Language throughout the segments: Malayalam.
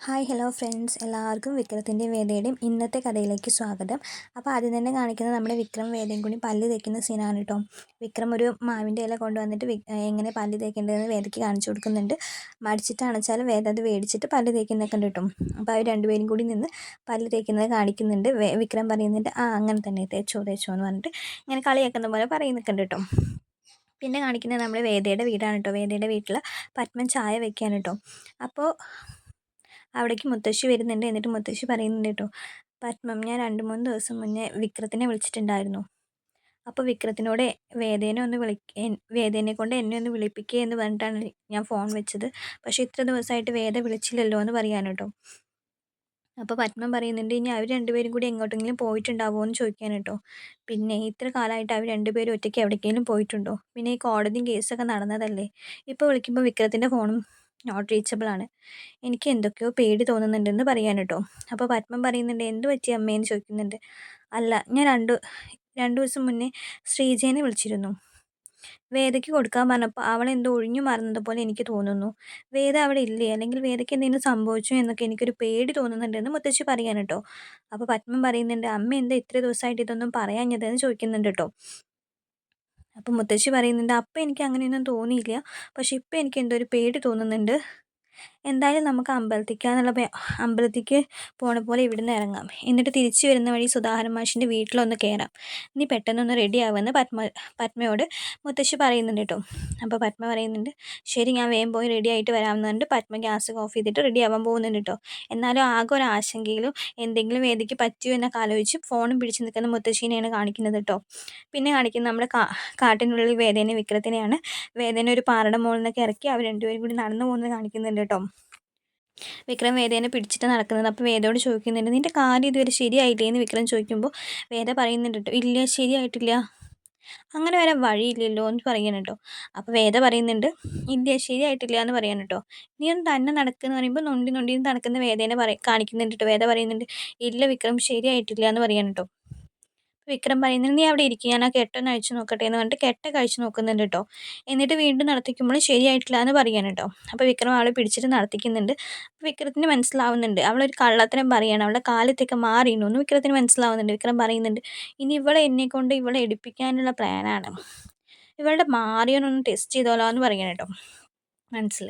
ഹായ് ഹലോ ഫ്രണ്ട്സ് എല്ലാവർക്കും വിക്രത്തിന്റെയും വേദയുടെയും ഇന്നത്തെ കഥയിലേക്ക് സ്വാഗതം. അപ്പോൾ ആദ്യം തന്നെ കാണിക്കുന്നത് നമ്മുടെ വിക്രം വേദയും കൂടി പല്ല് തേക്കുന്ന സീനാണ് കേട്ടോ. വിക്രം ഒരു മാവിന്റെ ഇല കൊണ്ടുവന്നിട്ട് എങ്ങനെ പല്ല് തേക്കേണ്ടതെന്ന് വേദയ്ക്ക് കാണിച്ചു കൊടുക്കുന്നുണ്ട്. മടിച്ചിട്ടാണെച്ചാൽ വേദ അത് മേടിച്ചിട്ട് പല്ല് തേക്കുന്നൊക്കെ ഉണ്ട് കേട്ടോ. അപ്പോൾ അവർ രണ്ടുപേരും കൂടി നിന്ന് പല്ല് തേക്കുന്നത് കാണിക്കുന്നുണ്ട്. വിക്രം പറയുന്നുണ്ട് ആ അങ്ങനെ തന്നെ തേച്ചോ തേച്ചോ എന്ന് പറഞ്ഞിട്ട് ഇങ്ങനെ കളിയാക്കുന്ന പോലെ പറയുന്നൊക്കെ കേട്ടോ. പിന്നെ കാണിക്കുന്നത് നമ്മുടെ വേദയുടെ വീടാണ് കേട്ടോ. വേദയുടെ വീട്ടിൽ പത്മൻ ചായ വെക്കാൻ കേട്ടോ. അപ്പോൾ അവിടേക്ക് മുത്തശ്ശി വരുന്നുണ്ട് എന്നിട്ട് മുത്തശ്ശി പറയുന്നുണ്ട് കേട്ടോ പത്മം ഞാൻ രണ്ട് മൂന്ന് ദിവസം മുന്നേ വിക്രത്തിനെ വിളിച്ചിട്ടുണ്ടായിരുന്നു. അപ്പോൾ വിക്രത്തിനോട് വേദേനെ ഒന്ന് വിളി വേദേനെ കൊണ്ട് എന്നെ ഒന്ന് വിളിപ്പിക്കുക എന്ന് പറഞ്ഞിട്ടാണ് ഞാൻ ഫോൺ വെച്ചത്. പക്ഷേ ഇത്ര ദിവസമായിട്ട് വേദ വിളിച്ചില്ലല്ലോ എന്ന് പറയാൻ കേട്ടോ അപ്പോൾ പത്മം പറയുന്നുണ്ട് ഇനി അവർ രണ്ടുപേരും കൂടി എങ്ങോട്ടെങ്കിലും പോയിട്ടുണ്ടാവോ എന്ന് ചോദിക്കാൻ കേട്ടോ പിന്നെ ഇത്ര കാലമായിട്ട് അവർ രണ്ടുപേരും ഒറ്റയ്ക്ക് എവിടേക്കെങ്കിലും പോയിട്ടുണ്ടോ? പിന്നെ ഈ കോടതിയും കേസൊക്കെ നടന്നതല്ലേ? ഇപ്പോൾ വിളിക്കുമ്പോൾ വിക്രത്തിന്റെ ഫോണും നോട്ട് റീച്ചബിൾ ആണ്. എനിക്ക് എന്തൊക്കെയോ പേടി തോന്നുന്നുണ്ടെന്ന് പറയാൻ കേട്ടോ. അപ്പോൾ പത്മം പറയുന്നുണ്ട് എന്ത് പറ്റി അമ്മേന്ന് ചോദിക്കുന്നുണ്ട്? അല്ല ഞാൻ രണ്ട് രണ്ട് ദിവസം മുന്നേ ശ്രീജേനെ വിളിച്ചിരുന്നു. വേദയ്ക്ക് കൊടുക്കാൻ പറഞ്ഞപ്പോൾ അവൾ എന്തോ ഒഴിഞ്ഞു മാറുന്നത് പോലെ എനിക്ക് തോന്നുന്നു. വേദ അവിടെ ഇല്ലേ? അല്ലെങ്കിൽ വേദയ്ക്ക് എന്തെങ്കിലും സംഭവിച്ചു എന്നൊക്കെ എനിക്കൊരു പേടി തോന്നുന്നുണ്ടെന്ന് മുത്തശ്ശി പറയാൻ കേട്ടോ. അപ്പോൾ പത്മം പറയുന്നുണ്ട് അമ്മ എന്താ ഇത്ര ദിവസമായിട്ട് ഇതൊന്നും പറയാഞ്ഞതെന്ന് ചോദിക്കുന്നുണ്ട് കേട്ടോ. അപ്പം മുത്തശ്ശി പറയുന്നുണ്ട് അപ്പം എനിക്ക് അങ്ങനെയൊന്നും തോന്നിയില്ല. പക്ഷെ ഇപ്പം എനിക്ക് എന്തോ ഒരു പേടി തോന്നുന്നുണ്ട്. എന്തായാലും നമുക്ക് അമ്പലത്തിക്കാന്നുള്ള അമ്പലത്തിക്ക് പോണ പോലെ ഇവിടുന്ന് ഇറങ്ങാം. എന്നിട്ട് തിരിച്ചു വരുന്ന വഴി സുധാകരൻ മാഷിന്റെ വീട്ടിലൊന്ന് കയറാം നീ പെട്ടെന്നൊന്ന് റെഡി ആവുമെന്ന് പത്മ പത്മയോട് മുത്തശ്ശി പറയുന്നുണ്ട് കേട്ടോ. അപ്പോൾ പത്മ പറയുന്നുണ്ട് ശരി ഞാൻ വേഗം പോയി റെഡി ആയിട്ട് വരാമെന്ന് പറഞ്ഞിട്ട് പത്മ ഗ്യാസ് ഓഫ് ചെയ്തിട്ട് റെഡി ആവാൻ പോകുന്നുണ്ട് കേട്ടോ. എന്നാലും ആകെ ഒരു ആശങ്കയിലും എന്തെങ്കിലും വേദിക്ക് പറ്റുമോ എന്നൊക്കെ ആലോചിച്ച് ഫോണും പിടിച്ച് നിൽക്കുന്ന മുത്തശ്ശീനെയാണ് കാണിക്കുന്നത് കേട്ടോ. പിന്നെ കാണിക്കുന്നത് നമ്മുടെ കാട്ടിനുള്ളിൽ വേദേനെ വിക്രത്തിനെയാണ്. വേദന ഒരു പാറയുടെ മുകളിൽ നിന്നൊക്കെ ഇറക്കി അവർ രണ്ടുപേരും കൂടി നടന്നു പോകുന്നത് കാണിക്കുന്നുണ്ട് കേട്ടോ. വിക്രം വേദേനെ പിടിച്ചിട്ട് നടക്കുന്നത്. അപ്പോൾ വേദയോട് ചോദിക്കുന്നുണ്ട് നിന്റെ കാര്യം ഇതുവരെ ശരിയായില്ലേ എന്ന് വിക്രം ചോദിക്കുമ്പോൾ വേദ പറയുന്നുണ്ട് കേട്ടോ ഇല്ല ശരിയായിട്ടില്ല. അങ്ങനെ വരാൻ വഴിയില്ലല്ലോ എന്ന് പറയണം കേട്ടോ അപ്പോൾ വേദ പറയുന്നുണ്ട് ഇല്ല ശരിയായിട്ടില്ല എന്ന് പറയാൻ കേട്ടോ നീ ഒന്ന് തന്നെ നടക്കുന്ന പറയുമ്പോൾ നൊണ്ടി നൊണ്ടി നടക്കുന്ന വേദേനെ പറ കാണിക്കുന്നുണ്ട് കേട്ടോ വേദ പറയുന്നുണ്ട് ഇല്ല വിക്രം ശരിയായിട്ടില്ല എന്ന് പറയാൻ കേട്ടോ വിക്രം പറയുന്നത് നീ അവിടെ ഇരിക്കും ഞാൻ ആ കെട്ടൊന്ന് അഴിച്ചു നോക്കട്ടെ എന്ന് പറഞ്ഞിട്ട് കെട്ട കഴിച്ചു നോക്കുന്നുണ്ട് കേട്ടോ. എന്നിട്ട് വീണ്ടും നടത്തിക്കുമ്പോൾ ശരിയായിട്ടില്ല എന്ന് പറയാൻ കേട്ടോ. അപ്പോൾ വിക്രം അവളെ പിടിച്ചിട്ട് നടത്തിക്കുന്നുണ്ട്. വിക്രത്തിന് മനസ്സിലാവുന്നുണ്ട്. അവളൊരു കള്ളത്തരം പറയാണ് അവളുടെ കാലത്തൊക്കെ മാറിയിരുന്നു എന്ന് വിക്രത്തിന് മനസ്സിലാവുന്നുണ്ട്. വിക്രം പറയുന്നുണ്ട് ഇനി ഇവളെ എന്നെ കൊണ്ട് ഇവളെ എടുപ്പിക്കാനുള്ള പ്ലാനാണ് ഇവളുടെ മാറിയോനൊന്ന് ടെസ്റ്റ് ചെയ്തോളാം എന്ന് പറയണം കേട്ടോ. മനസ്സിൽ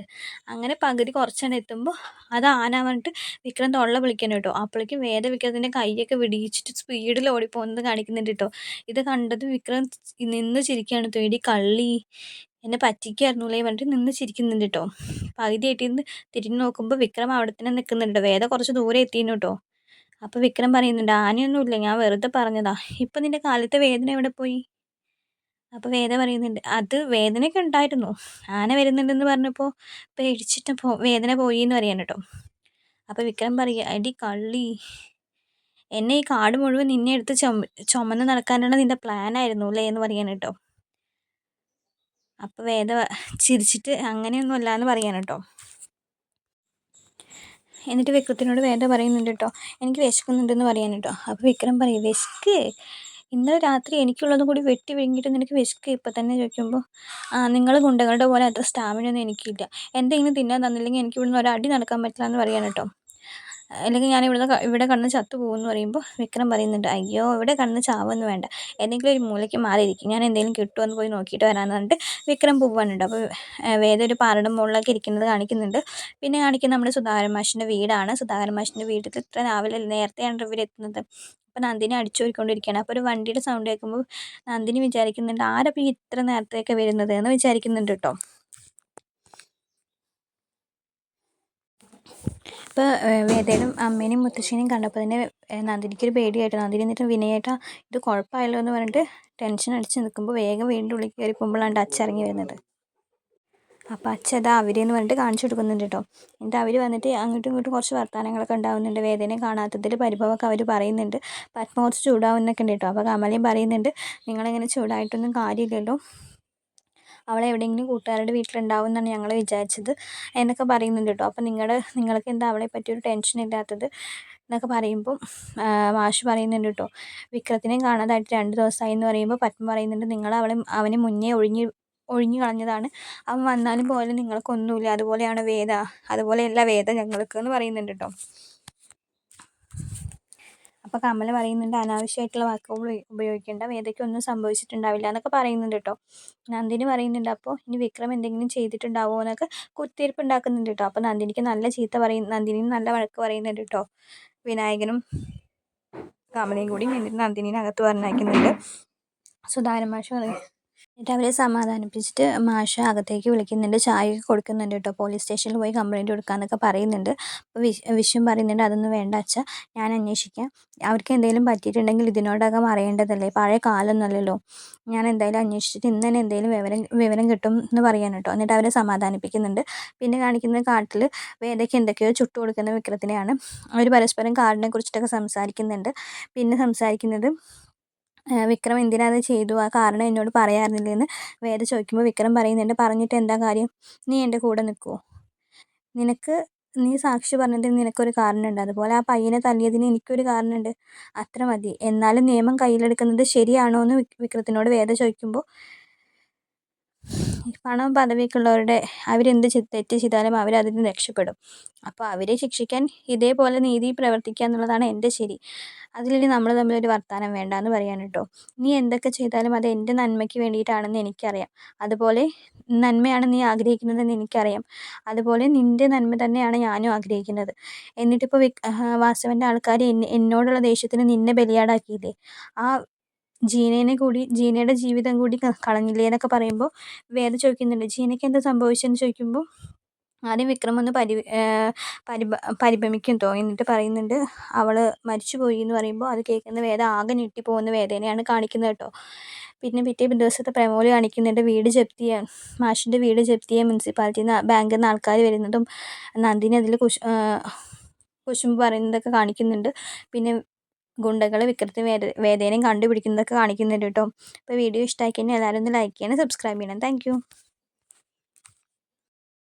അങ്ങനെ പകുതി കുറച്ചെണ്ണം എത്തുമ്പോൾ അത് ആന പറഞ്ഞിട്ട് വിക്രം തൊള്ള വിളിക്കണം കേട്ടോ. അപ്പോഴേക്കും വേദ വിക്രത്തിന്റെ കൈയൊക്കെ വിടിയിച്ചിട്ട് സ്പീഡിൽ ഓടിപ്പോകുന്നത് കാണിക്കുന്നുണ്ട് കേട്ടോ. ഇത് കണ്ടത് വിക്രം നിന്ന് ചിരിക്കുകയാണ് തേടി കള്ളി എന്നെ പറ്റിക്കായിരുന്നുള്ളേ പറഞ്ഞിട്ട് നിന്ന് ചിരിക്കുന്നുണ്ട് കേട്ടോ. പകുതി ആയിട്ട് തിരിഞ്ഞു നോക്കുമ്പോൾ വിക്രം അവിടെ തന്നെ നിൽക്കുന്നുണ്ട് വേദ കുറച്ച് ദൂരെ എത്തിയിരുന്നു കേട്ടോ. അപ്പോൾ വിക്രം പറയുന്നുണ്ട് ആനയൊന്നുമില്ല ഞാൻ വെറുതെ പറഞ്ഞതാ. ഇപ്പം നിന്റെ കാലത്തെ വേദന എവിടെ പോയി? അപ്പോൾ വേദ പറയുന്നുണ്ട് അത് വേദനയൊക്കെ ഉണ്ടായിരുന്നു. ആന വരുന്നുണ്ടെന്ന് പറഞ്ഞപ്പോൾ പേടിച്ചിട്ട് പോ വേദന പോയി എന്ന് പറയാൻ കേട്ടോ. അപ്പോൾ വിക്രം പറയുക അടി കള്ളി എന്നെ ഈ കാട് മുഴുവൻ നിന്നെ എടുത്ത് ചുമ ചുമന്ന് നടക്കാനുള്ള നിന്റെ പ്ലാനായിരുന്നു അല്ലേ എന്ന് പറയാൻ കേട്ടോ. അപ്പോൾ വേദ ചിരിച്ചിട്ട് അങ്ങനെയൊന്നും അല്ല എന്ന് പറയാൻ കേട്ടോ. എന്നിട്ട് വിക്രത്തിനോട് വേദ പറയുന്നുണ്ട് കേട്ടോ എനിക്ക് വിശക്കുന്നുണ്ടെന്ന് പറയാൻ കേട്ടോ. അപ്പോൾ വിക്രം പറയും വിശക്ക്? ഇന്നലെ രാത്രി എനിക്കുള്ളതും കൂടി വെട്ടി വിഴുങ്ങിയിട്ട് നിനക്ക് വിശക്കുക ഇപ്പം തന്നെ ചോദിക്കുമ്പോൾ നിങ്ങൾ ഗുണ്ടകളുടെ പോലെ അത്ര സ്റ്റാമിന ഒന്നും എനിക്കില്ല. എന്തെങ്കിലും തിന്നാൻ തന്നില്ലെങ്കിൽ എനിക്ക് ഇവിടുന്ന് അടി നടക്കാൻ പറ്റില്ല എന്ന് പറയാൻ കേട്ടോ അല്ലെങ്കിൽ ഞാൻ ഇവിടുന്ന് ഇവിടെ കണ്ണ് ചത്തു പോകുമെന്ന് പറയുമ്പോൾ വിക്രം പറയുന്നുണ്ട് അയ്യോ ഇവിടെ കണ്ണ് ചാവൊന്നും വേണ്ട. എന്തെങ്കിലും ഒരു മൂലയ്ക്ക് മാറിയിരിക്കും. ഞാൻ എന്തെങ്കിലും കിട്ടുമെന്ന് പോയി നോക്കിയിട്ട് വരാമെന്ന് പറഞ്ഞിട്ട് വിക്രം പോകാനുണ്ട് അപ്പോൾ വേദ ഒരു പാറയുടെ മുകളിലൊക്കെ ഇരിക്കുന്നത് കാണിക്കുന്നുണ്ട്. പിന്നെ കാണിക്കുന്നത് നമ്മുടെ സുധാകരൻ മാഷിന്റെ വീടാണ്. സുധാകരൻ മാഷിന്റെ വീട്ടിൽ ഇത്ര രാവിലെ നേരത്തെയാണ് ഇവർ എത്തുന്നത്. അപ്പോൾ നന്ദിനി അടിച്ചോടിക്കൊണ്ടിരിക്കുകയാണ് അപ്പോൾ ഒരു വണ്ടിയുടെ സൗണ്ട് കേൾക്കുമ്പോൾ നന്ദിനി വിചാരിക്കുന്നുണ്ട് ആരപ്പോൾ ഈ ഇത്ര നേരത്തെയൊക്കെ വരുന്നത് എന്ന് വിചാരിക്കുന്നുണ്ട് കേട്ടോ ഇപ്പോൾ വേദയിലും അമ്മേനെയും മുത്തശ്ശിനെയും കണ്ടപ്പോൾ തന്നെ നന്ദിനിക്കൊരു പേടിയായിട്ട്? നന്ദിനി എന്നിട്ട് വിനയേട്ട ഇത് കുഴപ്പമായല്ലോ എന്ന് പറഞ്ഞിട്ട് ടെൻഷൻ അടിച്ച് നിൽക്കുമ്പോൾ വേഗം വീണ്ടും ഉള്ളിൽ കയറി പോകുമ്പോഴാണ് അച്ഛിറങ്ങി വരുന്നത്. അപ്പോൾ അച്ഛൻ ഇതാ അവരെന്ന് പറഞ്ഞിട്ട് കാണിച്ചു കൊടുക്കുന്നുണ്ട് കേട്ടോ. എന്നിട്ട് അവർ വന്നിട്ട് അങ്ങോട്ടും ഇങ്ങോട്ടും കുറച്ച് വർത്തമാനങ്ങളൊക്കെ ഉണ്ടാവുന്നുണ്ട്. വേദന കാണാത്തതിൽ പരിഭവമൊക്കെ അവർ പറയുന്നുണ്ട്. പത്മ കുറച്ച് ചൂടാവുന്നൊക്കെ ഉണ്ട് കേട്ടോ. അപ്പോൾ കമലയും പറയുന്നുണ്ട് നിങ്ങളിങ്ങനെ ചൂടായിട്ടൊന്നും കാര്യമില്ലല്ലോ. അവളെ എവിടെയെങ്കിലും കൂട്ടുകാരുടെ വീട്ടിലുണ്ടാവും എന്നാണ് ഞങ്ങൾ വിചാരിച്ചത് എന്നൊക്കെ പറയുന്നുണ്ട് കേട്ടോ. അപ്പോൾ നിങ്ങളുടെ നിങ്ങൾക്ക് എന്താ അവളെ പറ്റിയൊരു ടെൻഷൻ ഇല്ലാത്തത് എന്നൊക്കെ പറയുമ്പം മാഷ് പറയുന്നുണ്ട് കേട്ടോ. വിക്രത്തിനെയും കാണാതായിട്ട് രണ്ട് ദിവസമായി എന്ന് പറയുമ്പോൾ പത്മ പറയുന്നുണ്ട് നിങ്ങൾ അവളെ അവനെ മുന്നേ ഒഴിഞ്ഞ് ഒഴിഞ്ഞു കളഞ്ഞതാണ്. അവൻ വന്നാലും പോലെ നിങ്ങൾക്കൊന്നുമില്ല. അതുപോലെയാണ് വേദ. അതുപോലെയല്ല വേദ ഞങ്ങൾക്ക് എന്ന് പറയുന്നുണ്ട് കേട്ടോ അപ്പോൾ കമൽ പറയുന്നുണ്ട് അനാവശ്യമായിട്ടുള്ള വാക്കുകൾ ഉപയോഗിക്കേണ്ട. വേദയ്ക്ക് ഒന്നും സംഭവിച്ചിട്ടുണ്ടാവില്ല എന്നൊക്കെ പറയുന്നുണ്ട് കേട്ടോ നന്ദിനി പറയുന്നുണ്ട് അപ്പോൾ ഇനി വിക്രം എന്തെങ്കിലും ചെയ്തിട്ടുണ്ടാവുമോ എന്നൊക്കെ കുത്തിയിരിപ്പ് ഉണ്ടാക്കുന്നുണ്ട് കേട്ടോ അപ്പോൾ നന്ദിനിക്ക് നല്ല ചീത്ത പറയും നന്ദിനിയും നല്ല വഴക്ക് പറയുന്നുണ്ട് കേട്ടോ വിനായകനും കമലയും കൂടി എന്നിട്ട് അകത്ത് പറഞ്ഞയക്കുന്നുണ്ട് സുധാരമാഷ് പറയും എന്നിട്ട് അവരെ സമാധാനിപ്പിച്ചിട്ട് മാഷ അകത്തേക്ക് വിളിക്കുന്നുണ്ട്. ചായയൊക്കെ കൊടുക്കുന്നുണ്ട് കേട്ടോ. പോലീസ് സ്റ്റേഷനിൽ പോയി കംപ്ലയിന്റ് കൊടുക്കാമെന്നൊക്കെ പറയുന്നുണ്ട്. അപ്പോൾ വിശ് വിശ്വം പറയുന്നുണ്ട്. അതൊന്നും വേണ്ട അച്ഛ. ഞാൻ അന്വേഷിക്കാം. അവർക്ക് എന്തെങ്കിലും പറ്റിയിട്ടുണ്ടെങ്കിൽ ഇതിനോടകം അറിയേണ്ടതല്ലേ? പഴയ കാലമൊന്നുമല്ലല്ലോ ഞാൻ എന്തായാലും അന്വേഷിച്ചിട്ട് ഇന്ന് തന്നെ എന്തെങ്കിലും വിവരം വിവരം കിട്ടും എന്ന് പറയാൻ കേട്ടോ. എന്നിട്ട് അവരെ സമാധാനിപ്പിക്കുന്നുണ്ട്. പിന്നെ കാണിക്കുന്ന കാട്ടിൽ വേദയ്ക്ക് എന്തൊക്കെയോ ചുട്ടു കൊടുക്കുന്ന വിക്രത്തിനെയാണ്. അവർ പരസ്പരം കാടിനെ കുറിച്ചിട്ടൊക്കെ സംസാരിക്കുന്നുണ്ട്. പിന്നെ സംസാരിക്കുന്നത് വിക്രം എന്തിനാ അത് ചെയ്തു? ആ കാരണം എന്നോട് പറയാറില്ലെന്ന് വേദ ചോദിക്കുമ്പോൾ വിക്രം പറയുന്നുണ്ട് പറഞ്ഞിട്ട് എന്താ കാര്യം? നീ എന്റെ കൂടെ നിൽക്കുമോ നിനക്ക് നീ സാക്ഷി പറഞ്ഞതിന് നിനക്കൊരു കാരണമുണ്ട് അതുപോലെ ആ പയ്യനെ തല്ലിയതിന് എനിക്കൊരു കാരണമുണ്ട് അത്ര മതി. എന്നാലും നിയമം കയ്യിലെടുക്കുന്നത് ശരിയാണോ എന്ന് വിക്രത്തിനോട് വേദ ചോദിക്കുമ്പോൾ പണം പദവിക്കുള്ളവരുടെ അവരെന്ത് തെറ്റ് ചെയ്താലും അവരതിൽ നിന്ന് രക്ഷപ്പെടും. അപ്പോൾ അവരെ ശിക്ഷിക്കാൻ ഇതേപോലെ നീതി പ്രവർത്തിക്കുക എന്നുള്ളതാണ് എന്റെ ശരി. അതിലിനി നമ്മൾ തമ്മിലൊരു വർത്തമാനം വേണ്ട എന്ന് പറയാൻ കേട്ടോ. നീ എന്തൊക്കെ ചെയ്താലും അത് എന്റെ നന്മയ്ക്ക് വേണ്ടിയിട്ടാണെന്ന് എനിക്കറിയാം. അതുപോലെ നന്മയാണ് നീ ആഗ്രഹിക്കുന്നതെന്ന് എനിക്കറിയാം. അതുപോലെ നിന്റെ നന്മ തന്നെയാണ് ഞാനും ആഗ്രഹിക്കുന്നത്. എന്നിട്ടിപ്പോൾ വാസവന്റെ ആൾക്കാർ എന്നോടുള്ള ദേഷ്യത്തിന് നിന്നെ ബലിയാടാക്കിയില്ലേ? ആ ജീനേനെ കൂടി ജീനയുടെ ജീവിതം കൂടി കളഞ്ഞില്ലേ എന്നൊക്കെ പറയുമ്പോൾ വേദ ചോദിക്കുന്നുണ്ട്. ജീനയ്ക്ക് എന്താ സംഭവിച്ചെന്ന് ചോദിക്കുമ്പോൾ ആദ്യം വിക്രം ഒന്ന് പരി പരിഭ പരിഭ്രമിക്കും തോ എന്നിട്ട് പറയുന്നുണ്ട് അവൾ മരിച്ചുപോയി എന്ന് പറയുമ്പോൾ അത് കേൾക്കുന്ന വേദ ആകെ ഞെട്ടിപ്പോകുന്ന വേദനയാണ് കാണിക്കുന്നത് കേട്ടോ പിന്നെ പിറ്റേ ദിവസത്തെ പ്രമോൽ കാണിക്കുന്നുണ്ട് വീട് ജപ്തി ചെയ്യാൻ മാഷിന്റെ വീട് ജപ്തി ചെയ്യാൻ മുനിസിപ്പാലിറ്റിയിൽ നിന്ന് ബാങ്കിൽ നിന്ന് ആൾക്കാർ വരുന്നതും നന്ദിനി അതിൽ കുശ് കുശുമ്പ് പറയുന്നതൊക്കെ കാണിക്കുന്നുണ്ട്. പിന്നെ ഗുണ്ടകൾ വിക്രത്തി വേദ വേദേനയും കണ്ടുപിടിക്കുന്നതൊക്കെ കാണിക്കുന്നുണ്ട് കേട്ടോ. അപ്പോൾ വീഡിയോ ഇഷ്ടമായി കഴിഞ്ഞാൽ എല്ലാവരും ഒന്ന് ലൈക്ക് ചെയ്യണം സബ്സ്ക്രൈബ് ചെയ്യണം. താങ്ക്